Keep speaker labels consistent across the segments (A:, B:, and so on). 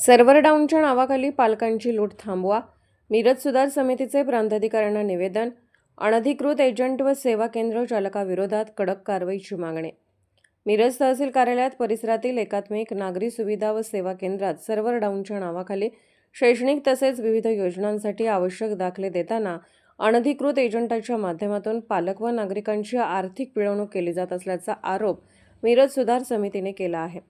A: Server डाऊनच्या नावाखाली पालकांची लूट थांबवा. मिरज सुधार समितीचे प्रांताधिकाऱ्यांना निवेदन. अनधिकृत एजंट व सेवा केंद्र चालकाविरोधात कडक कारवाईची मागणी. मिरज तहसील कार्यालयात परिसरातील एकात्मिक नागरी सुविधा व सेवा केंद्रात सर्व्हर डाऊनच्या नावाखाली शैक्षणिक तसेच विविध योजनांसाठी आवश्यक दाखले देताना अनधिकृत एजंटाच्या माध्यमातून पालक व नागरिकांची आर्थिक पिळवणूक केली जात असल्याचा आरोप मिरज सुधार समितीने केला आहे.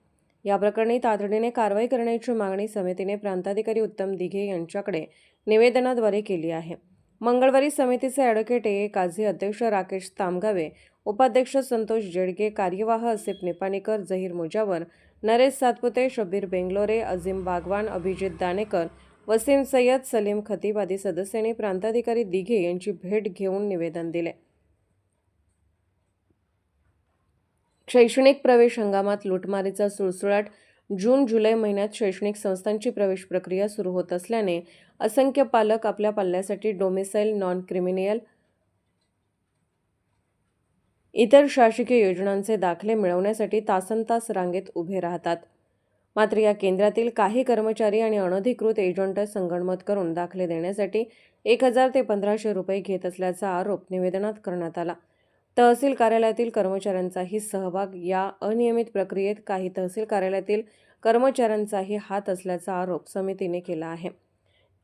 A: या प्रकरणी तातडीने कारवाई करण्याची मागणी समितीने प्रांताधिकारी उत्तम दिघे यांच्याकडे निवेदनाद्वारे केली आहे. मंगळवारी समितीचे ॲडव्होकेट ए. काझी अध्यक्ष राकेश तामगावे उपाध्यक्ष संतोष जेडगे कार्यवाह असिफ निपाणीकर जहीर मुजावर नरेश सातपुते शब्बीर बेंगलोरे अझीम बागवान अभिजित दानेकर वसीम सय्यद सलीम खतीब आदी सदस्यांनी प्रांताधिकारी दिघे यांची भेट घेऊन निवेदन दिले. शैक्षणिक प्रवेश हंगामात लुटमारीचा सुळसुळाट. जून जुलै महिन्यात शैक्षणिक संस्थांची प्रवेश प्रक्रिया सुरू होत असल्याने असंख्य पालक आपल्या पाल्यासाठी डोमिसाईल नॉन क्रिमिनियल इतर शासकीय योजनांचे दाखले मिळवण्यासाठी तासनतास रांगेत उभे राहतात. मात्र या केंद्रातील काही कर्मचारी आणि अनधिकृत एजंट संगणमत करून दाखले देण्यासाठी एक हजार ते पंधराशे रुपये घेत असल्याचा आरोप निवेदनात करण्यात आला. तहसील कार्यालयातील कर्मचाऱ्यांचाही सहभाग या अनियमित प्रक्रियेत काही तहसील कार्यालयातील कर्मचाऱ्यांचाही हात असल्याचा आरोप समितीने केला आहे.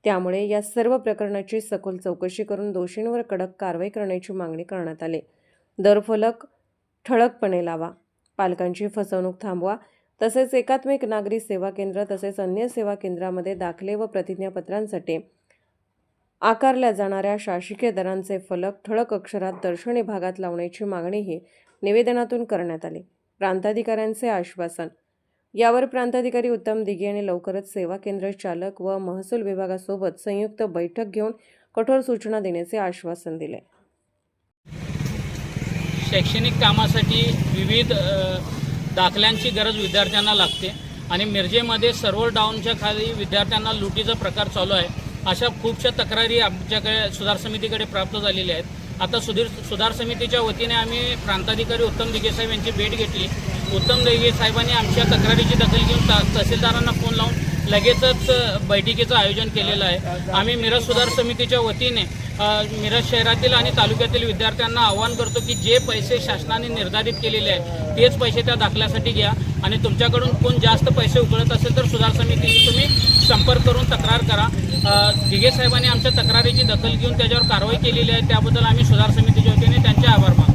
A: त्यामुळे या सर्व प्रकरणाची सखोल चौकशी करून दोषींवर कडक कारवाई करण्याची मागणी करण्यात आली. दरफलक ठळकपणे लावा. पालकांची फसवणूक थांबवा. तसेच एकात्मिक नागरी सेवा केंद्र तसेच अन्य सेवा केंद्रामध्ये दाखले व प्रतिज्ञापत्रांसाठी आकारल्या जाणाऱ्या शासकीय दरांचे फलक ठळक अक्षरात दर्शनी भागात लावण्याची मागणीही निवेदनातून करण्यात आली. प्रांताधिकाऱ्यांचे आश्वासन. यावर प्रांताधिकारी उत्तम दिघे यांनी लवकरच सेवा केंद्र चालक व महसूल विभागासोबत संयुक्त बैठक घेऊन कठोर सूचना देण्याचे आश्वासन दिले.
B: शैक्षणिक कामासाठी विविध दाखल्यांची गरज विद्यार्थ्यांना लागते आणि मिरजेमध्ये सर्व्हर डाऊनच्या खाली विद्यार्थ्यांना लुटीचा प्रकार चालू आहे. अशा खूपशा तक्रारी आमच्याकडे सुधार समितीकडे प्राप्त झालेल्या आहेत. आता सुधीर सुधार समितीच्या वतीने आम्ही प्रांताधिकारी उत्तम दिघे साहेब यांची भेट घेतली. उत्तम दिघे साहेबांनी आमच्या तक्रारीची दखल घेऊन तहसीलदारांना फोन लावून लगेचच बैठकीचं आयोजन केलेलं आहे. आम्ही मिरज सुधार समितीच्या वतीने मिरज शहरातील आणि तालुक्यातील विद्यार्थ्यांना आवाहन करतो की जे पैसे शासनाने निर्धारित केलेले आहे तेच पैसे त्या दाखल्यासाठी घ्या. आणि तुमच्याकडून कोण जास्त पैसे उकळत असेल तर सुधार समितीशी तुम्ही संपर्क करून तक्रार करा. दिघे साहेबांनी आमच्या तक्रारीची दखल घेऊन त्याच्यावर कारवाई केलेली आहे. त्याबद्दल आम्ही सुधार समितीच्या वतीने त्यांचे आभार मानतो.